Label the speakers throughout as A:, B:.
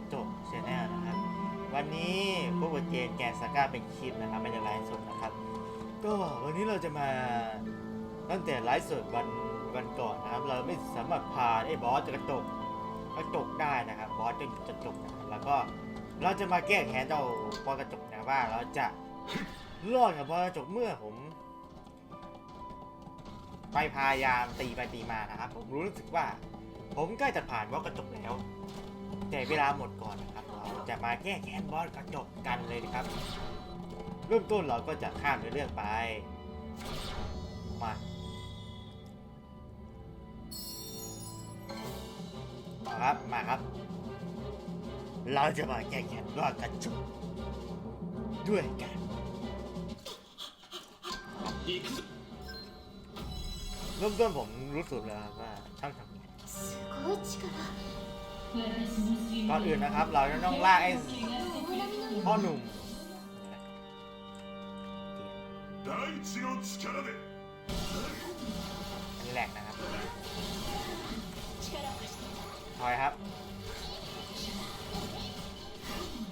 A: นโตะชแนลนะครับ วันนี้พวกเจนแกนสก้าเป็นคลิปนะครับไม่ได้ไลฟ์สดนะครับ ก็วันนี้เราจะมาตั้งแต่ไลฟ์สดวันวันก่อนนะครับ เราไม่สามารถพาไอ้บอสกระจกกระจกได้นะครับบอสจะกระจกนะแล้วก็เราจะมาแก้แค้นเจ้าบอสกระจกนะว่าเราจะรอดกับบอสกระจกเมื่อผมไปพยายามตีไปตีมานะครับ ผมรู้สึกว่า ผมใกล้จะผ่านบอสกระจกแล้ว แต่เวลาหมดก่อนนะครับเราจะมาแก้แค้นบอสกระจกกันเลยนะครับเริ่มต้นเราก็จะข้ามในเรื่องไป มาครับมาครับ เราจะมาแก้แค้นบอสกระจกด้วยกันเริ่มต้นผมรู้สึกแล้วว่าช่างทำงาน ก่อนอื่นนะครับ เราจะต้องลากไอ้พ่อหนุ่มอันนี้แหลกนะครับถอยครับ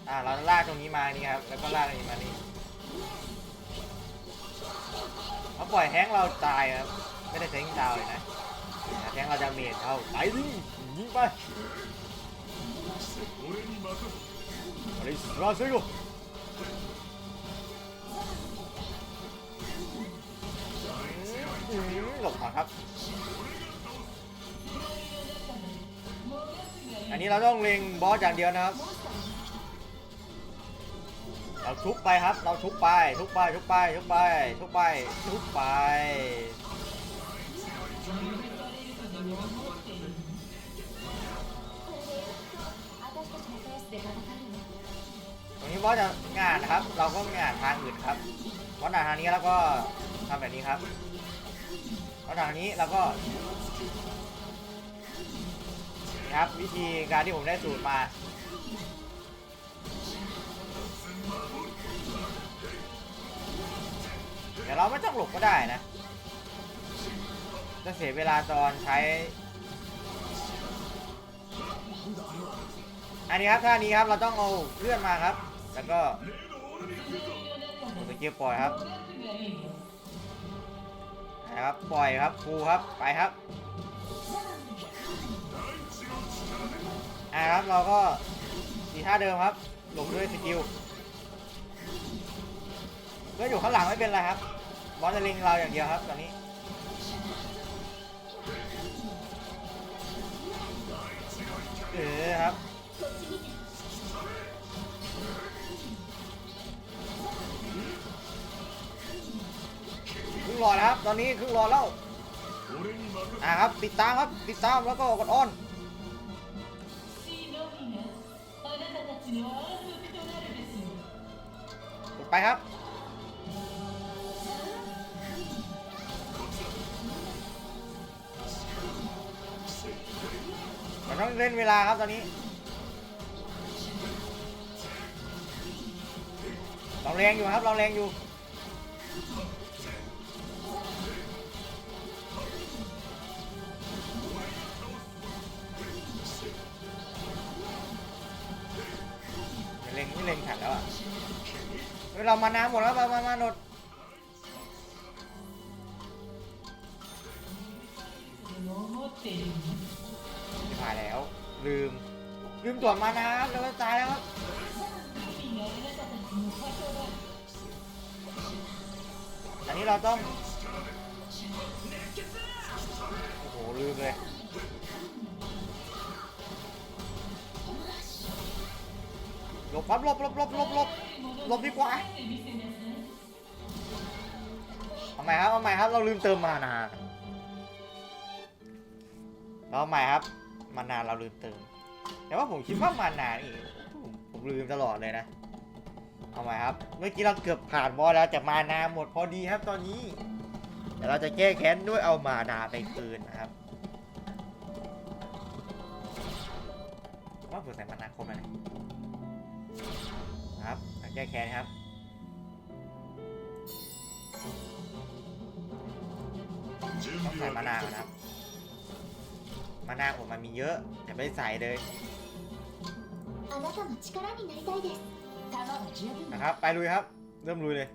A: อ่าเราลากตรงนี้มานี่ครับ แล้วก็ลากตรงนี้มานี่เขาปล่อยแฮงเราตายครับ ไม่ได้ใช้ยิงดาวเลยนะแฮงเราจะเมีดเขาไปดิยิงไป
B: 빨
A: 리 살아가세 요. 음, 음, 아, อันนี้เราต้องเล็งบอสอย่างเดียวนะครับ เราทุบไปครับ เราทุบไป ทุบไป ทุบไป ทุบไป ทุบไป ทุบไป ตรงนี้บอสจะงานนะครับ เราก็งานทางอื่นครับบอสหนาทางนี้แล้วก็ทำแบบนี้ครับบอสหนาทางนี้แล้วก็นี่ครับ วิธีการที่ผมได้สูตรมาเดี๋ยวเราไม่ต้องหลบก็ได้นะ จะเสียเวลาตอนใช้ อันนี้ครับท่านี้ครับเราต้องเอาเลื่อนมาครับ แล้วก็กดสกิลปล่อยครับนะครับปล่อยครับครูครับไปครับอ่าครับเราก็สีท่าเดิมครับหลงด้วยสกิลเพื่ออยู่ข้างหลังไม่เป็นไรครับบอสจะเล็งเราอย่างเดียวครับตอนนี้เออครับ รลอดนะครับ ตอนนี้ครึ่งหอแล้วอ่าครับ ติดตามครับ ติดตามแล้วก็กดออนไปครับเราต้องเล่นเวลาครับตอนนี้เราแรงอยู่ครับ เราแรงอยู่ ไม่เล็งไม่เล็งขัดแล้วอะเฮ้ยเรามาน้ำหมดแล้วมามามาหนดที่ผ่านแล้ว ลืม ลืมตรวจมาน้ำแล้วตายแล้วครับอันนี้เราต้อง โอ้โหลืมเลย หลบครับหลบหลบหลบหลบหลบหลบดีกว่าเอาใหม่ครับเอาใหม่ครับ เราลืมเติมมานาเราเอาใหม่ครับ มานานเราลืมเติม แต่ว่าผมคิดว่ามานานี่ผมผมลืมตลอดเลยนะ เอาใหม่ครับ เมื่อกี้เราเกือบผ่านบอสแล้วแต่มานาหมดพอดีครับตอนนี้เดี๋ยวเราจะแก้แค้นด้วยเอามานาไปคืนนะครับว่าผมใส่มานาครบแล้วนะ ครับแก้แค้นครับต้องใส่มานาครับมานาผมมันมีเยอะแต่ไม่ใส่เลยนะครับไปลุยครับ เริ่มลุยเลย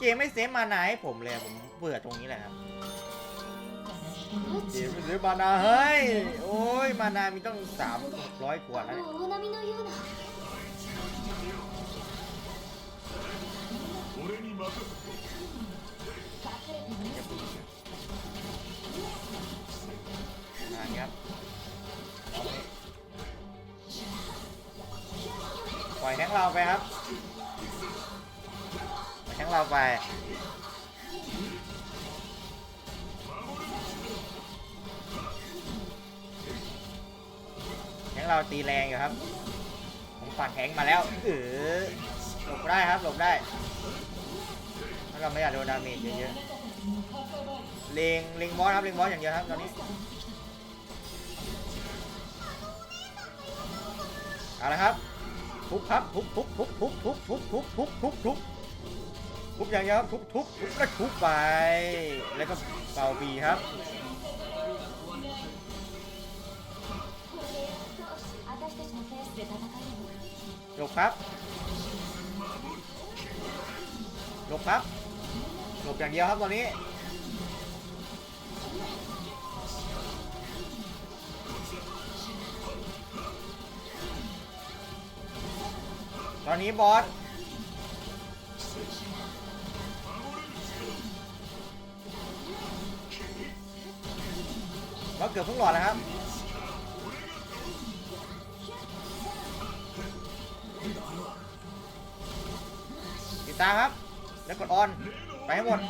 A: เกมไม่เซฟมานาให้ผมเลยผมเบื่อตรงนี้แหละครับเกมไม่เซฟมานาเฮ้ยโอ้ยมานามีต้องสามร้อยกว่าแล้วเนี่ยนะครับปล่อยแทงเราไปครับ เราไป แทงเราตีแรงอยู่ครับ ผมปัดแทงมาแล้วเออหลบได้ครับหลบได้ถ้าเราไม่อยากโดนดาเมจเยอะๆเลงเลงบอสครับเลงบอสอย่างเดียวครับตอนนี้เอาละครับทุบครับทุบทุบทุบทุบทุบทุบทุบทุบทุบ ทุบอย่างเดียวครับทุบทุบทุบแล้วทุบไป แล้วก็เป่าปีครับ หลบครับหลบครับหลบอย่างเดียวครับตอนนี้ตอนนี้บอส ก็เกือบทุกหลอดนะครับติดตาครับ แล้วกดออน ไปให้หมด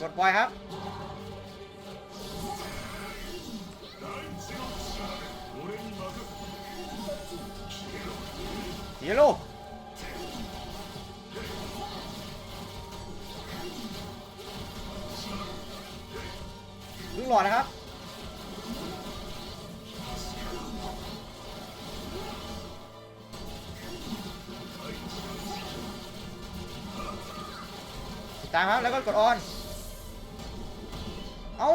A: กดปล่อยครับเยลโล่ รึ่งหลอดนะครับ ตามครับ แล้วก็กดออน เอา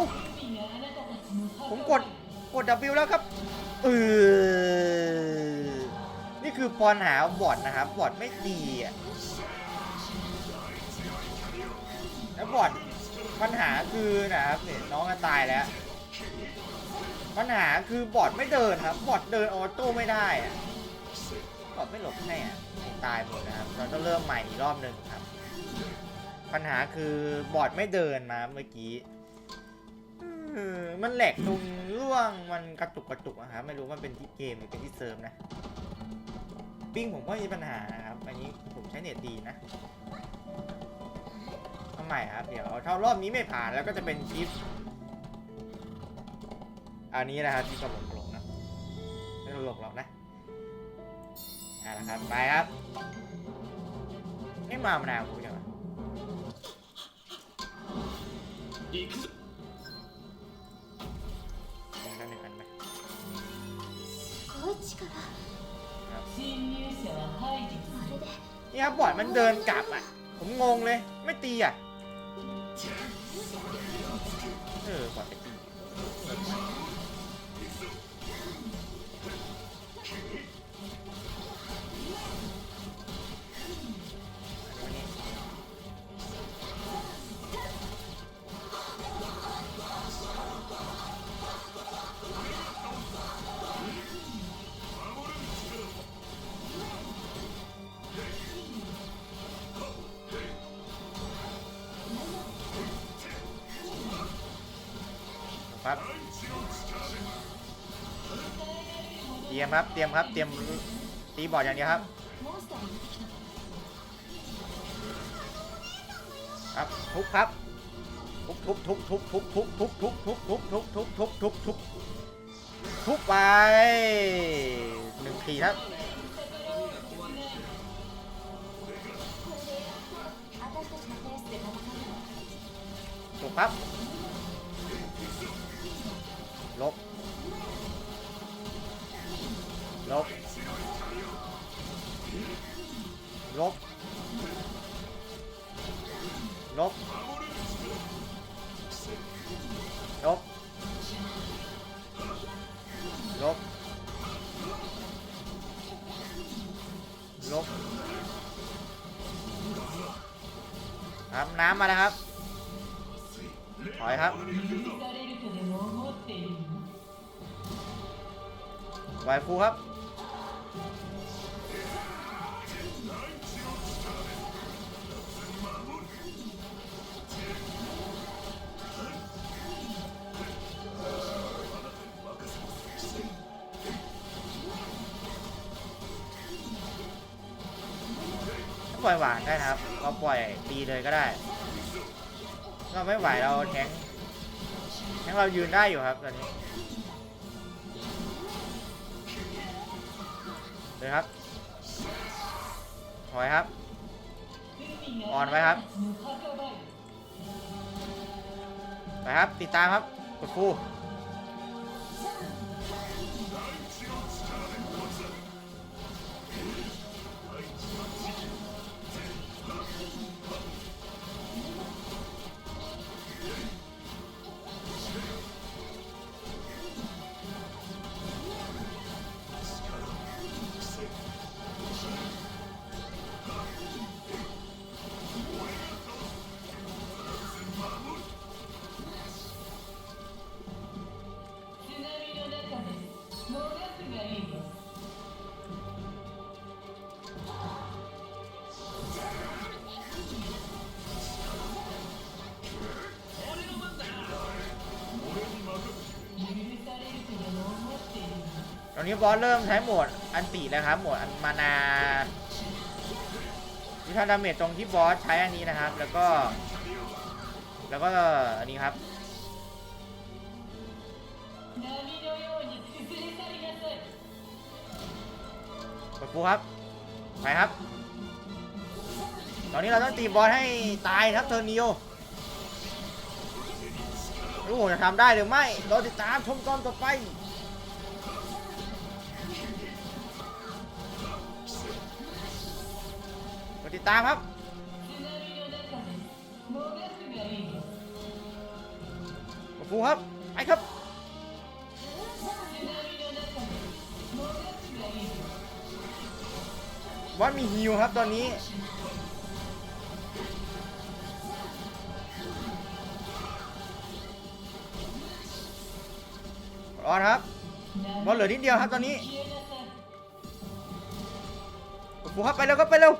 A: ผมกด กด W แล้วครับเออนี่คือปอนหาบอดนะครับ บอดไม่ดีอะแล้วบอด ปัญหาคือนะครับเนี่ยน้องก็ตายแล้ว ปัญหาคือบอดไม่เดินครับ บอดเดินออโต้ไม่ได้อะบอดไม่หลบให้อะตายหมดนะครับ เราต้องเริ่มใหม่อีกรอบหนึ่งครับ ปัญหาคือบอดไม่เดินมาเมื่อกี้มันแหลกตรงร่วงมันกระตุกกระตุกอะครับไม่รู้ว่าเป็นที่เกมหรือเป็นที่เซิร์ฟนะปิ้งผมก็มีปัญหานะครับอันนี้ผมใช้เน็ตดีนะ ใหม่ครับ เดี๋ยวเถ้ารอบนี้ไม่ผ่านแล้วก็จะเป็นคิป อันนี้นะครับที่ตลกตลกนะไม่ตลกหรอกนะเอาละครับไปครับไม่มามานานกูจังอีหน่งอันี่ครับบอดมันเดินกลับอะ ผมงงเลย ไม่ตีอะ เออบอร์ดไป ครับ เตรียมครับ เตรียมครับ เตรียมตีบอร์ดอย่างนี้ครับ ครับทุบครับ ทุบทุบทุบทุบทุบทุบทุบทุบทุบทุบทุบทุบทุบทุบทุบทุบไปหนึ่งทีครับถูกครับ ลบลบลบลบลบลบครับน้ำมาแล้วครับ ถอยครับ ไวฟูครับ ปล่อยหวานได้นะครับ เราปล่อยตีเลยก็ได้ เราไม่ไหวเราแทงแทงเรายืนได้อยู่ครับตอนนี้เลยครับถอยครับ อ่อนไว้ครับ ไปครับ ติดตามครับ กดฟู อนนี้บอสเริ่มใช้โหมดอันตีแล้วครับโหมดอันมานาวิชาดาเมจตรงที่บอสใช้อันนี้นะครับ แล้วก็ แล้วก็อันนี้ครับปดฟูครับ ไปครับ ตอนนี้เราต้องตีบอสให้ตายครับเทอร์นิโอรู้จะทำได้หรือไม่ เราติดตามชมตอนต่อไป ดติดตามครับ ฟูครับ ไปครับว่ามีฮิวครับตอนนี้ รอครับ บอลเหลือนิดเดียวครับตอนนี้ฟูครับไปเร็วครับไปเร็ว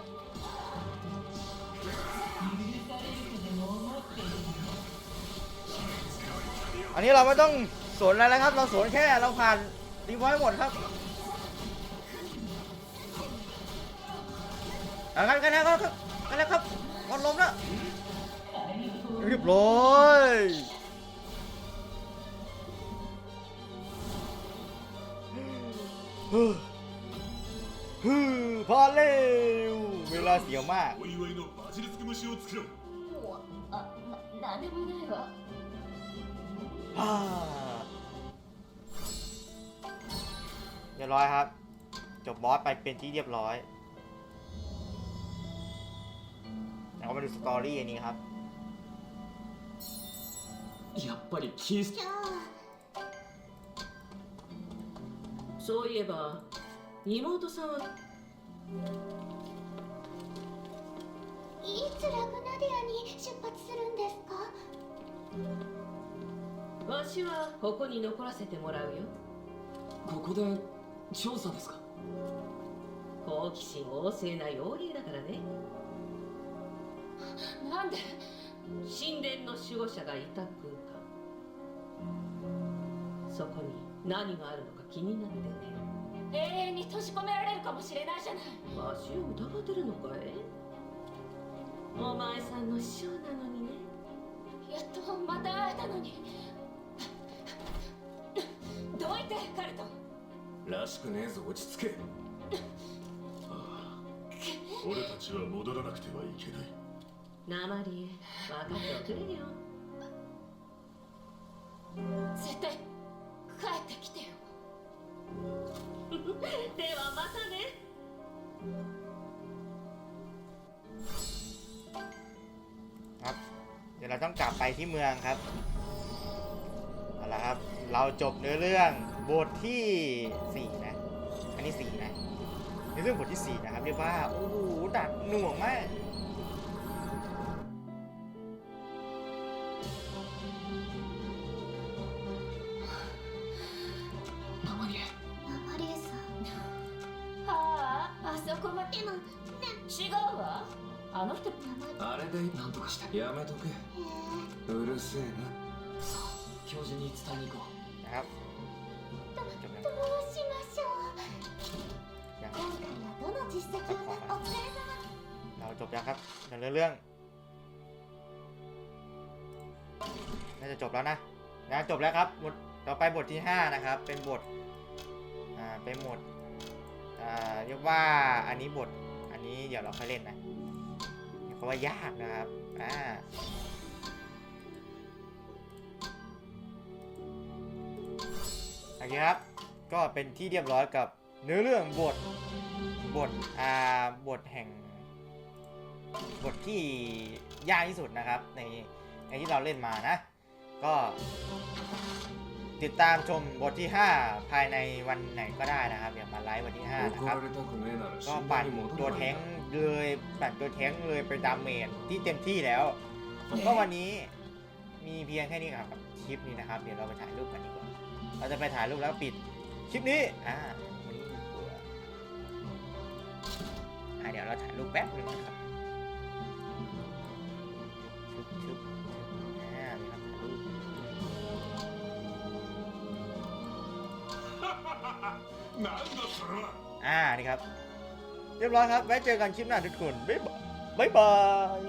A: อันนี้เราไม่ต้องสนอะไรแล้วครับ เราสนแค่เราผ่านรีไวท์หมดครับเอากันกันแล้วครับกันแล้วครับบอลล้มแล้ว
C: 解放
A: เรียบร้อยฮึ่มฮึ่มพอเร็วเวลาเสียวมาก เรียบร้อยครับ จบบอสไปเป็นที่เรียบร้อยเรามาดูสตอรี่อันนี้ครับ
D: やっぱりキース
E: じゃあ
F: そういえば妹さんはい
E: つラグナディアに出発するんですか
F: わしはここに残らせてもらうよ。
D: ここで調査ですか？
F: 好奇心旺盛な妖霊だからね。
E: なんで？
F: 神殿の守護者がいた空間そこに何があるのか気になってね。
E: 永遠に閉じ込められるかもしれないじゃない。
F: わしを疑ってるのかい？お前さんの師匠なのにね。
E: やっとまた会えたのにどいてカルト
B: らしくねえぞ落ち着けああ俺たちは戻らなくてはいけない
F: 鉛分かっておくれよ
E: 絶対帰ってきてよ
F: ではまたね
A: ครับ เดี๋ยวเราต้องกลับไปที่เมืองครับเอา ละครับ เราจบเนื้อเรื่องบทที่สี่นะ อันนี้สี่นะในเรื่องบทที่สี่นะครับเรียกว่า โอ้โหดัดหน่วงมาก
D: ママに
E: ママリエさんはああそこまでも
C: 違うわあの人
B: あれで
D: 何とかして
B: やめとけうるせえ
D: 教授に伝えに行こ
A: นะครับจบแล้ว
E: どうしましょう
A: ยัง
E: 今回はどの実績をお疲れ様
A: เราจบยังครับในเนื้อเรื่อง น่าจะจบแล้วนะนะจบแล้วครับบทต่อไปบทที่ 5 นะครับ เป็นบท อ่า เป็นบท อ่า เรียกว่าอันนี้บท อันนี้เดี๋ยวเราค่อยเล่นนะเพราะว่ายากนะครับ อ่า นี้ครับ ก็เป็นที่เรียบร้อยกับเนื้อเรื่องบทบทอ่าบทแห่ง บทที่ยากที่สุดนะครับ ในในที่เราเล่นมานะ ก็ติดตามชมบทที่ 5 ภายในวันไหนก็ได้นะครับอย่างมาไลฟ์วันที่ 5 นะครับ ก็ปั่นตัวแท้งเลยปั่นตัวแท้งเลยไปดามเมจที่เต็มที่แล้ว ก็วันนี้มีเพียงแค่นี้ครับกับคลิปนี้นะครับ เดี๋ยวเราไปถ่ายรูปกัน เราจะไปถ่ายรูปแล้วปิดคลิปนี้อ่าวันนี้มีตัวอ่เดี๋ยวเราถ่ายรูปแป๊บนึงนะครับชึบชึบชึบอ่ครับถ่ายรูปอ่านี่ครับ เรียบร้อยครับ ไว้เจอกันคลิปหน้าทุกคน บ๊ายบาย